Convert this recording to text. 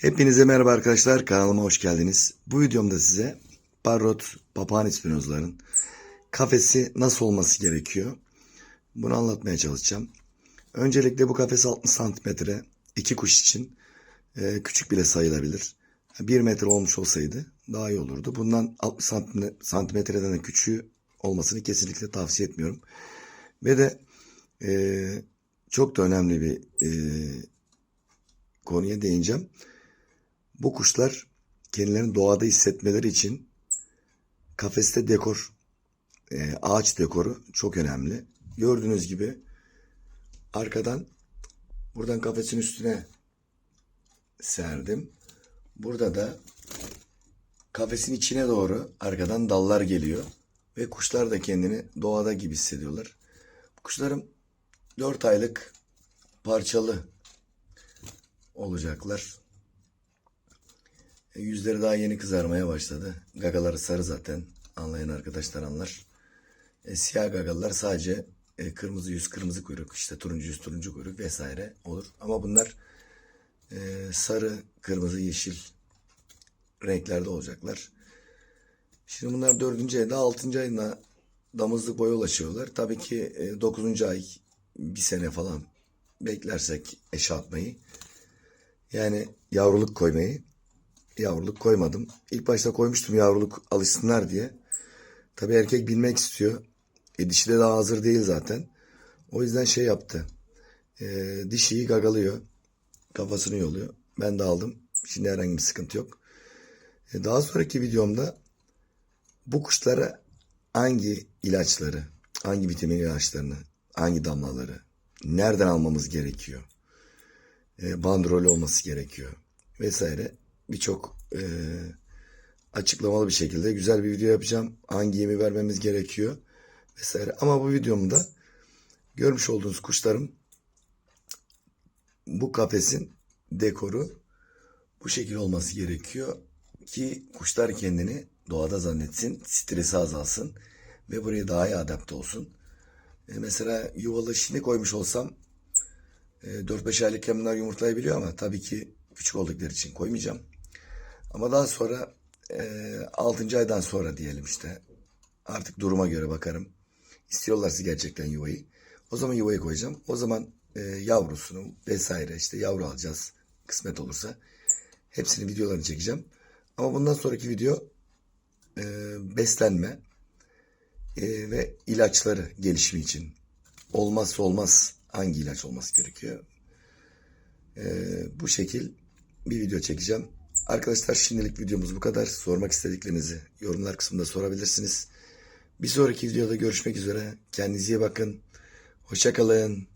Hepinize merhaba arkadaşlar. Kanalıma hoş geldiniz. Bu videomda size parrot papağan ispinozların kafesi nasıl olması gerekiyor? Bunu anlatmaya çalışacağım. Öncelikle bu kafes 60 santimetre. iki kuş için e, küçük bile sayılabilir. 1 metre olmuş olsaydı daha iyi olurdu. Bundan 60 santim- santimetreden de küçüğü olmasını kesinlikle tavsiye etmiyorum. Ve de e, çok da önemli bir e, konuya değineceğim. Bu kuşlar kendilerini doğada hissetmeleri için kafeste dekor, e, ağaç dekoru çok önemli. Gördüğünüz gibi arkadan buradan kafesin üstüne serdim. Burada da kafesin içine doğru arkadan dallar geliyor ve kuşlar da kendini doğada gibi hissediyorlar. Kuşlarım 4 aylık parçalı olacaklar. E, Yüzleri daha yeni kızarmaya başladı. Gagaları sarı zaten. Anlayan arkadaşlar anlar. E, siyah gagalar sadece e, kırmızı yüz, kırmızı kuyruk, işte turuncu yüz, turuncu kuyruk vesaire olur. Ama bunlar e, sarı, kırmızı, yeşil renklerde olacaklar. Şimdi bunlar dördüncü ayda, altıncı ayında damızlık boya ulaşıyorlar. Tabii ki e, dokuzuncu ay bir sene falan beklersek eşe atmayı. Yani yavruluk koymayı yavruluk koymadım. İlk başta koymuştum yavruluk alışsınlar diye. Tabii erkek bilmek istiyor. E, dişi de daha hazır değil zaten. O yüzden şey yaptı. E, dişiyi gagalıyor. Kafasını yoluyor. Ben de aldım. Şimdi herhangi bir sıkıntı yok. E, daha sonraki videomda bu kuşlara hangi ilaçları, hangi vitamin ilaçlarını, hangi damlaları, nereden almamız gerekiyor, e, bandrol olması gerekiyor vesaire birçok e, açıklamalı bir şekilde güzel bir video yapacağım. Hangi yemi vermemiz gerekiyor vesaire. Ama bu videomda görmüş olduğunuz kuşlarım bu kafesin dekoru bu şekil olması gerekiyor ki kuşlar kendini doğada zannetsin, stresi azalsın ve buraya daha iyi adapte olsun. E, mesela yuvalı şimdi koymuş olsam e, 4-5 aylık bunlar yumurtlayabiliyor ama tabii ki küçük oldukları için koymayacağım. Ama daha sonra e, 6. aydan sonra diyelim işte artık duruma göre bakarım. İstiyorlarsa gerçekten yuvayı. O zaman yuvayı koyacağım. O zaman e, yavrusunu vesaire işte yavru alacağız kısmet olursa. Hepsini videolarını çekeceğim. Ama bundan sonraki video e, beslenme e, ve ilaçları gelişimi için. Olmazsa olmaz hangi ilaç olması gerekiyor. E, bu şekil bir video çekeceğim. Arkadaşlar şimdilik videomuz bu kadar. Sormak istediklerinizi yorumlar kısmında sorabilirsiniz. Bir sonraki videoda görüşmek üzere. Kendinize iyi bakın. Hoşçakalın.